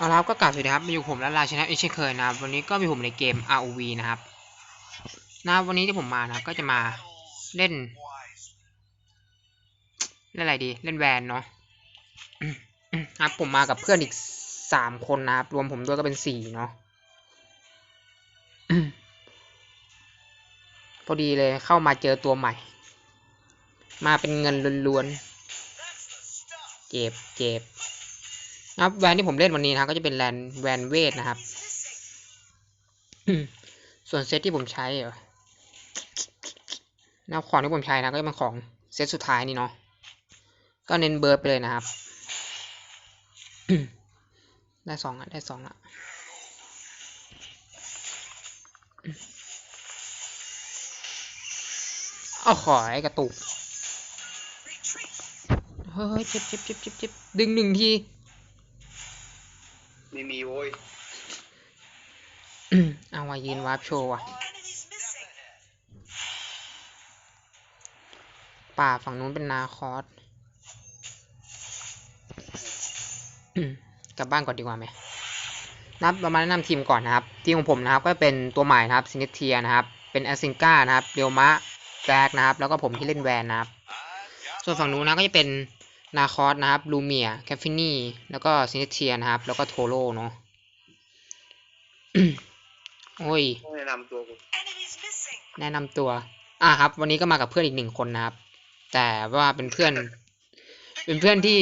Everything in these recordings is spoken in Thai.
เอาละครับก็กลับสวัสดีครับมาอยู่ผมและราชนะอีกเช่นเคยนะครับ วันนี้ก็มีผมในเกม ROV นะครับนะบวันนี้ที่ผมมานะก็จะมาเล่นเล่นอะไรดี เล่นแวนเนาะครับผมมากับเพื่อนอีกสามคนนะครับ รวมผมด้วยก็เป็นสี่เนาะพอดีเลยเข้ามาเจอตัวใหม่ มาเป็นเงินล้วนๆเจ็บเจ็บ ครับแวนที่ผมเล่นวันนี้นะครับก็จะเป็นแลนแวนเวทนะครับ ส่วนเซตที่ผมใช้เหรอนะของที่ผมใช้นะก็จะเป็นของเซตสุดท้ายนี่เนาะก็เน้นเบิร์ดไปเลยนะครับ ได้สองอะ ได้สองอะเอาขอไอ้กระตุก เฮ้ยเจ็บเจ็บเจ็บเจ็บเจ็บดึงหนึ่งที ไม่มีโว้ยเอามายืนวาร์ปโชว์ว่ะ ป่าฝั่งนู้นเป็นนาคอสกลับบ้านก่อนดีกว่าไหมนับเรามาแนะนำทีมก่อนนะครับ ทีมของผมนะครับก็เป็นตัวใหม่นะครับซินิเทียนะครับ เป็นแอสซิงกานะครับเรียวมะแกรกนะครับ แล้วก็ผมที่เล่นแวนนะครับ ส่วนฝั่งนู้นนะก็จะเป็น นาคอสนะครับลูเมียแคฟฟินี่แล้วก็ซินิเทียนะครับ แล้วก็โทโร่เนาะโอ้ยต้องแนะนำตัวกูแนะนำตัว อ่าครับ วันนี้ก็มากับเพื่อนอีกหนึ่งคนนะครับ แต่ว่าเป็นเพื่อน เป็นเพื่อนที่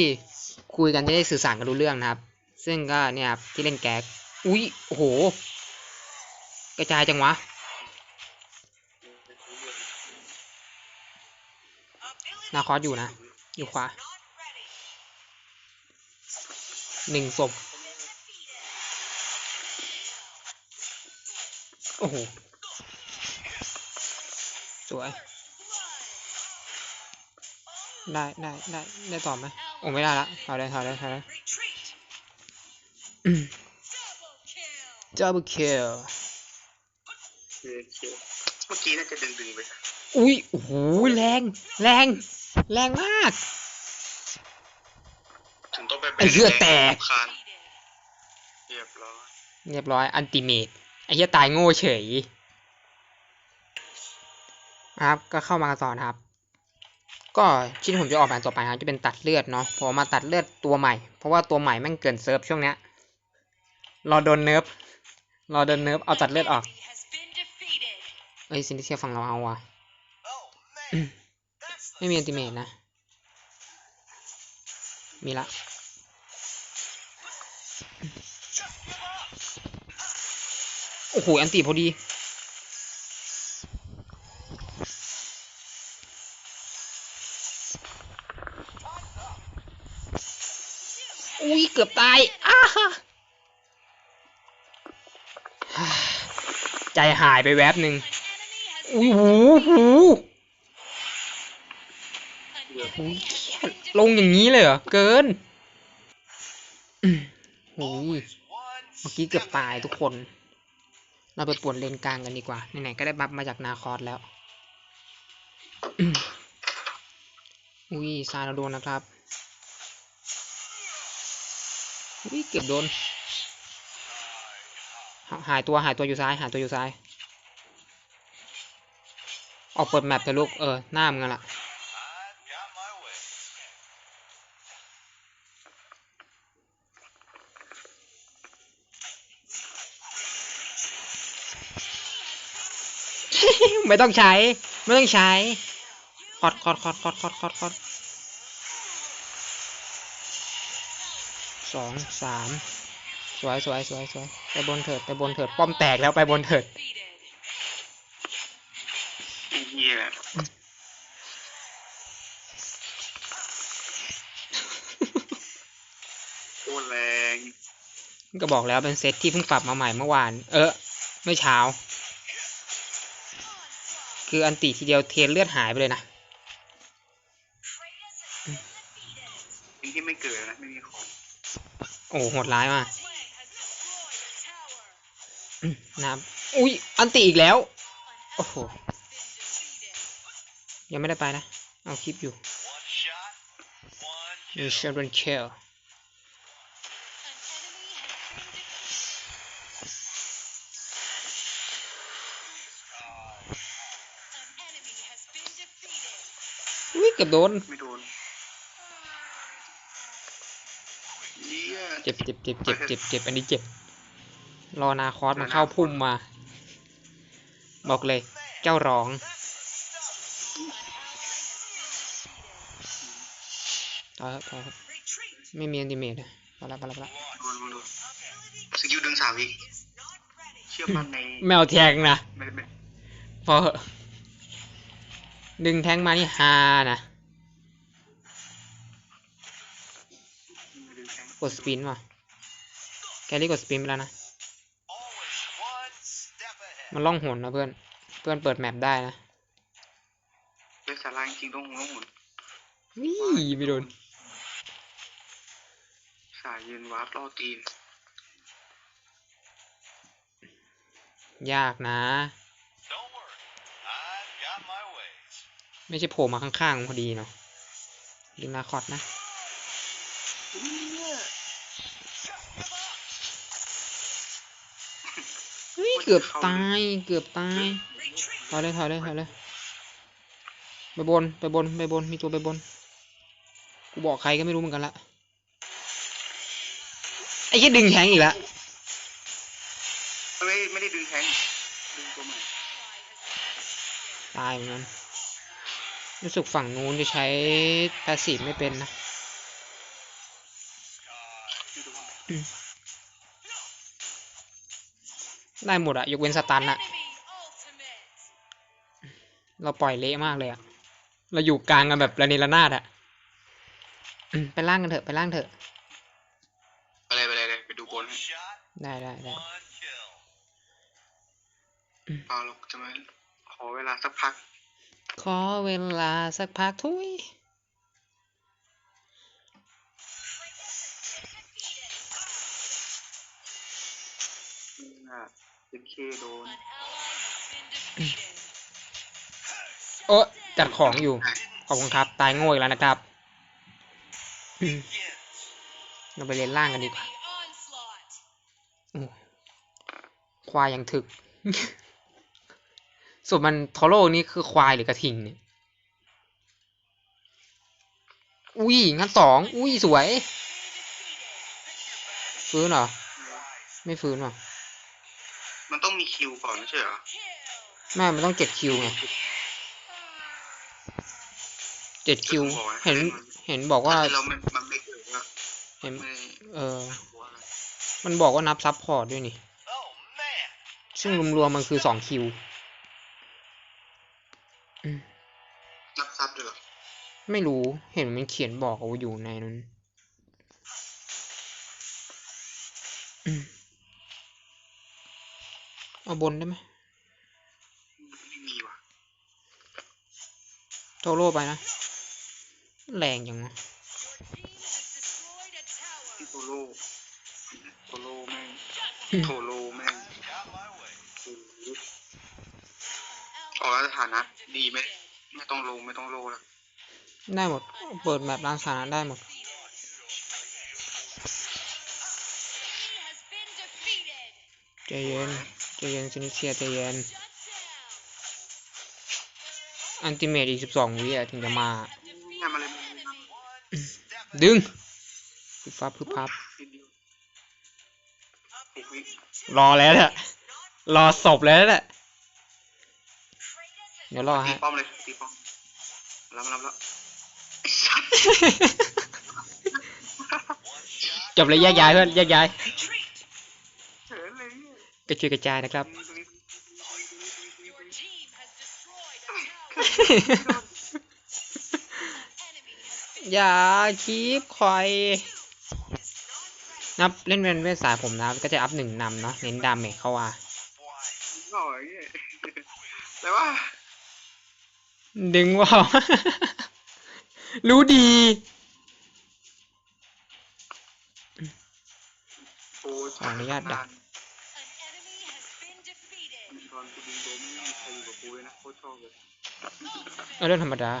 คุยกันจะได้สื่อสารกันรู้เรื่องนะครับ ซึ่งก็เนี่ยครับที่เล่นแก๊กอุ๊ยโอ้โห กระจายจังวะนาคอสอยู่นะ อยู่ขวา หนึ่งศพ โอ้โห สวย ได้ได้ได้ได้ต่อไหมโอ้ไม่ได้ละถอยเลยถอยเลยถอยเลยดับเบิลคิลโอเคเมื่อกี้น่าจะดึงดึงๆไป อุ้ยโอ้โห แรง แรง แรงมาก ไอ้เหี้ยแตก คานเรียบร้อยเรียบร้อย อันติเมตไอ้เหี้ยตายโง่เฉยครับ ก็เข้ามาต่อนะครับ ก็ชิ้นผมจะออกแบบต่อไปครับจะเป็นตัดเลือดเนาะผมเอมาตัดเลือดตัวใหม่ เพราะว่าตัวใหม่แม่งเกินเซิร์ฟช่วงเนี้ย รอโดนเนิร์ฟ รอโดนเนิร์ฟ เอาตัดเลือดออก เอ้ยซินดิเซียฝั่งเราเอาว่ะ ไม่มีอันติเมตนะ มีละ โอ้โห อันติพอดี อุ้ย เกือบตายอ้าฮ่าใจหายไปแวบหนึ่งอุ้ยหูหูหูยเหี้ยลงอย่างนี้เลยเหรอ เกินอืม หูยเมื่อกี้เกือบตายทุกคน เราไปปวดเลนกลางกันดีกว่า ไหนๆ ก็ได้บัฟมาจากนาคอสแล้ว อุ้ยซาเราโดนนะครับ อุ้ยเกือบโดน หายตัวหายตัวอยู่ซ้าย หายตัวอยู่ซ้าย ออกเปิดแมปเถอะลูก เออ หน้ามึงอะล่ะ ไม่ต้องใช้ ไม่ต้องใช้คอดคอดคอดคอดคอดคอดคอดสองสามสวยสวยสวยสวยไปบนเถิดไปบนเถิดป้อมแตกแล้วไปบนเถิดไอ้เหี้ยโคตรแรง ก็บอกแล้วเป็นเซตที่เพิ่งปรับมาใหม่เมื่อวาน เออเมื่อเช้า คืออันติทีเดียวเทนเลือดหายไปเลยนะไอ้ที่ไม่เกิดนะไม่มีของโอ้โหโหดร้ายมากอืมน้ำอุ้ยอันติอีกแล้ว โอ้โห ยังไม่ได้ไปนะ เอาคลิปอยู่มีเชอร์เรนเคล กือบโดน ไม่โดนเยี่ยเจ็บเจ็บเจ็บเจ็บเจ็บเจ็บอันนี้เจ็บ รอนาคอสมันเข้าพุ่มมา บอกเลย เจ้าร้อง ต่อครับต่อครับ ไม่มีอันติเมตอะไปละไปละไปละโดนโดนโดนสกิลดึงสามวิเชื่อมันในแมวแทงนะไม่ไม่พอเหอะดึงแทงมานี่ฮานะ กดสปินว่ะแกรี่กดสปินไปแล้วนะ มันล่องหนนะเพื่อน เพื่อนเปิดแมปได้นะเลือกสาราจริงๆต้องหงต้องหนวิ่ไม่โดน สายยืนวาร์ปล่อตีน ยากนะ ไม่ใช่โผล่มาข้างๆพอดีเนาะดึงนาคอดนะ เฮ้ยเกือบตาย เกือบตายถอยเลยถอยเลยถอยเลยไปบนไปบนไปบนมีตัวไปบน กูบอกใครก็ไม่รู้เหมือนกันละไอ้ยี่ดึงแทงอีกแล้วไม่ไม่ได้ดึงแทงดึงตัวใหม่ตายเหมือนกันรู้สึกฝั่งนู้นจะใช้แพสซีฟไม่เป็นนะ ไม่โดนได้หมดอะยกเว้นสตันอะเราปล่อยเละมากเลยอะเราอยู่กลางกันแบบระเนระนาดอะอืมไปล่างกันเถอะไปล่างเถอะไปเลยไปเลยเลยไปดูบนให้ได้ได้ได้เอาเราจะมาขอเวลาสักพัก ขอเวลาสักพักทุย อ่าเคโดนโอ้จัดของอยู่ ขอบคุณครับ ตายโง่อีกแล้วนะครับ เราไปเล่นล่างกันดีกว่าควายยังถึก ส่วนมันทอโร่นี่คือควายหรือกระทิงเนี่ย อุ้ยงั้นสอง อุ้ยสวย ฟื้นเหรอ ไม่ฟื้นว่ะมันต้อ มีคิวก่อนไม่ใช่เหรอแม่มันต้องเจ็ดคิวไงเจ็ดคิว เห็น เห็นบอกว่าแต่เราไม่มันไม่เกิดว่าเห็นไม่เออหัวอะไรมันบอกว่านับซับพอร์ตด้วยนี่ ซึ่งรวมๆมันคือสองคิว นับซับด้วยเหรอ ไม่รู้ เห็นมันเขียนบอกเอาอยู่ในนั้น อืม เอาบนได้ไหมไม่มีว่ะโทโร่ไปนะ แรงจังวะที่โทโร่โทโร่แม่งโทโร่แม่งโอ้โหออกแล้วสถานะดีไหมไม่ต้องลงไม่ต้องโลแล้วได้หมด เปิดแมปร้านสานะได้หมดใจเย็น ใจเย็นซินิเชียใจเย็นอันติเมตอีกสิบสองวิอะถึงจะมาเนี่ยมาเลยมาเลยมาเลยดึงพึบฟับพึบพับนิดเดียวหกวิรอแล้วแหละรอศพแล้วแหละเดี๋ยวรอตีฮะ ป้อมเลยตีป้อมรับมารับแล้วไอ้สัสจบเลยแยกย้ายเพื่อนแยกย้าย กระจุยกระจายนะครับตรงนี้ตรงนี้ตรงนี้ตรงนี้อย่าคีบคอย นับเล่นเป็นเวทสายผมนะ ก็จะอัพหนึ่งนำเนาะเน้นดาเมจเข้าว่าหน่อยเนี่ยแต่ว่า ดึงว่าวรู้ดีโอ้ยขออนุญาตดักต อนกูดึงโดมไม่มีใครอยู่กับกูเลยนะโคตรชอบเลยเอาเรื่องธรรมดา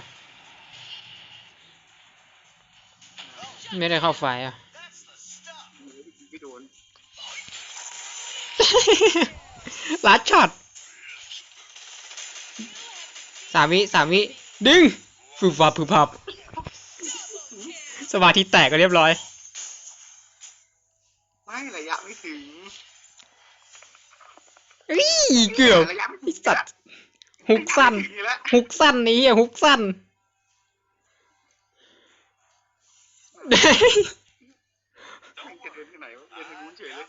ไม่ได้เข้าไฟอะ ไม่โดนลัดช็อตสามวิสามวิดึงฟึบฟับฟึบพับสมาธิแตกก็เรียบร้อย เกือบระยะไม่ไอ้ถึงสัตว์ฮุกสั้นระยะไม่ถึงอยู่แล้วฮุกสั้นนี้อะฮุกสั้นมันจะเดินที่ไหนวะเดินทางนู้นเฉยเลย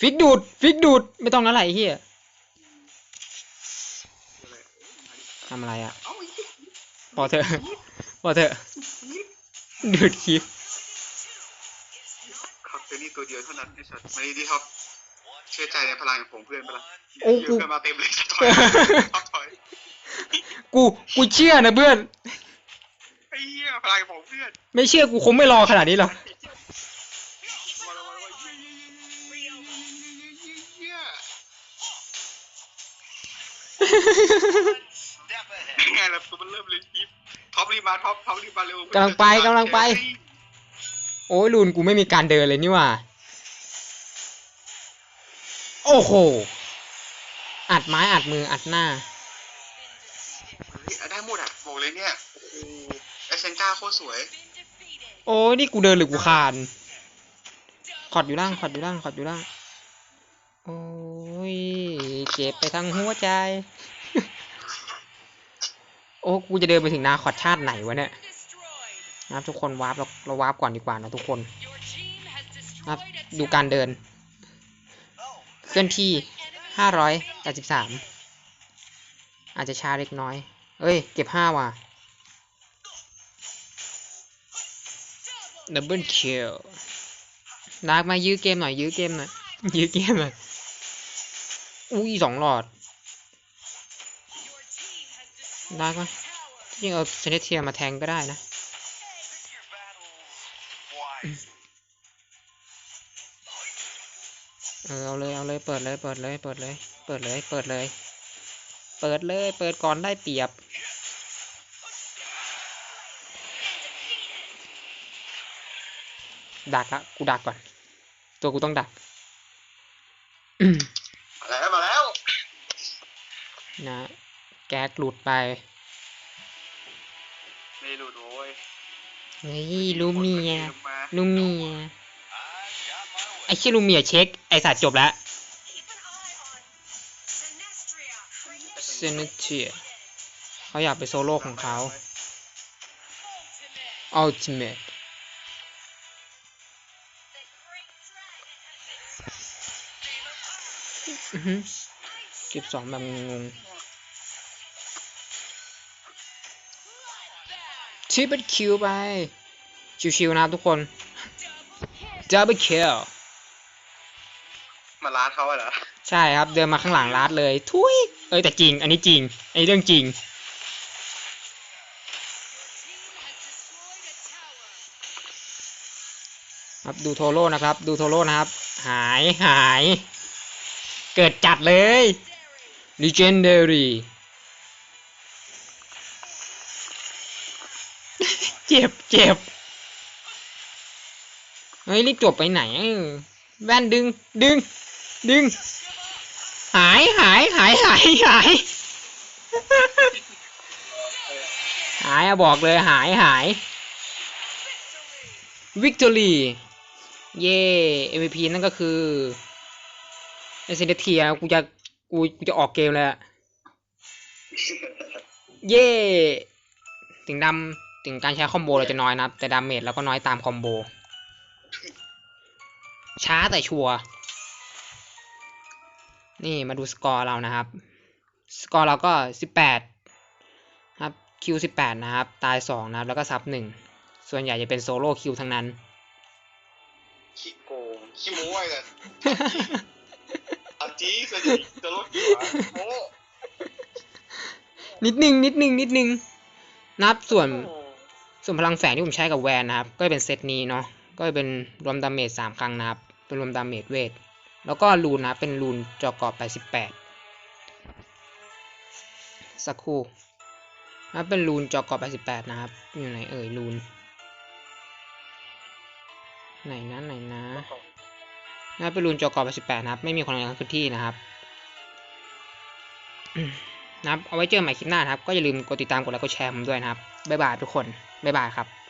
ฟิกดูด ฟิกดูด ไม่ต้องแล้วไหละไอ้เฮียอะไรทำอะไรอะเอ้าไอ้เหี้ยพอเถอะพอเถอะดูดคลิปครับตัวนี้ตัวเดียวเท่านั้นไอ้สัตว์มาดีดีครับ เชื่อใจในพลังของเพื่อนปะล่ะโอ้เยกูอะเพื่อนมาเต็มเลยถอยถอยกูกูเชื่อนะเพื่อนไอ้เหี้ยพลังของเพื่อนไม่เชื่อกูคงไม่รอขนาดนี้หรอกมาแล้วมาแล้วเยี่ยเยี่ยเยี่ยเยี่ยเยี่ยไงล่ะตัวมันเริ่มเลยคลิปท็อปรีบมาท็อปท็อปรีบมาเร็วกำลังไปกำลังไป โอ้ยลูนกูไม่มีการเดินเลยนี่หว่า โอ้โห อัดไม้อัดมืออัดหน้าเฮ้ยได้หมดอะบอกเลยเนี่ยโอ้โหเอเซนก้าโคตรสวย โอ้ยนี่กูเดินหรือกูคานขอดอยู่ล่างขอดอยู่ล่างขอดอยู่ล่าง โอ้ย เจ็บไปทั้งหัวใจ โอ้กูจะเดินไปถึงนาขอดชาติไหนวะเนี่ยนะครับทุกคนวาร์ปเราเราวาร์ปก่อนดีกว่านะทุกคนนะครับดูการเดิน เคลื่อนที่ห้าร้อยแปดสิบสามอาจจะช้าเล็กน้อย เอ้ย เก็บห้าว่ะดับเบิลคิลดากมายื้อเกมหน่อยยื้อเกมหน่อยยื้อเกมหน่อยอุ้ยสองหลอดดาร์กมายิ่งเอาเซเนเทียมาแทงก็ได้นะ เออเอาเลยเอาเลยเปิดเลยเปิดเลยเปิดเลย เปิดเลยเปิดเลย เปิดเลย เปิดก่อนได้เปรียบ ดักละกูดักก่อน ตัวกูต้องดักอืมมาแล้วมาแล้วนะแก๊กหลุดไปไม่รู้โว้ยเฮ้ยลูเมียมาลูเมียไอ้เชี่ยลูเมียเช็ค ไอสัตว์จบแล้วเซนเทียเขาอยากไปโซโล่ของเขา Ultimate อือหือเก็บสองแบบงงๆทิปเปิลคิวไป ชิวๆนะครับทุกคนดับ เขาเหรอ ใช่ครับ เดินมาข้างหลังลาดเลย ทุยเอ้ยแต่จริง อันนี้จริงอันนี้เรื่องจริง ครับดูโทโร่นะครับ ดูโทโร่นะครับ หายหาย เกิดจัดเลย legendary เจ็บเจ็บเฮ้ยรีบจบไปไหนแว่นดึงดึง ดึง หายหายหายหายหายหายอะบอกเลยหายหาย victory เย่ MVP นั่นก็คือไอเซนเทียกูจะกูกูจะออกเกมแล้วอะเย่ถึงดำถึงการใช้คอมโบเราจะน้อยนะครับแต่ดาเมจเราก็น้อยตามคอมโบช้าแต่ชัวร์ นี่มาดูสกอร์เรานะครับ สกอร์เราก็สิบแปดครับคิวสิบแปดนะครับ ตายสองนะครับ แล้วก็ซับหนึ่งส่วนใหญ่จะเป็นโซโล่คิวทั้งนั้น ขี้โกงขี้โม้ไอ้เนี่ยเอาจริงจะจะจะลดกี่วะโม้นิดนึง นิดนึง นิดนึงนะครับส่วนโอ้ส่วนพลังแฝงที่ผมใช้กับแวนนะครับ ก็จะเป็นเซตนี้เนาะ ก็จะเป็นรวมดาเมจสามครั้งนะครับ เป็นรวมดาเมจเวท แล้วก็รูนนะเป็นรูนจอกรอบไปสิบแปดสักครู่นะเป็นรูนจอกรอบไปสิบแปดนะครับ อยู่ไหนเอ่ยรูน ไหนนะไหนนะนะเป็นรูนจอกรอบไปสิบแปดนะครับ ไม่มีคนงานพื้นที่นะครับนะครับ เอาไว้เจอใหม่คลิปหน้านะครับ ก็อย่าลืมกดติดตามกดไลค์กดแชร์ผมด้วยนะครับ บ๊ายบายทุกคน บ๊ายบายครับ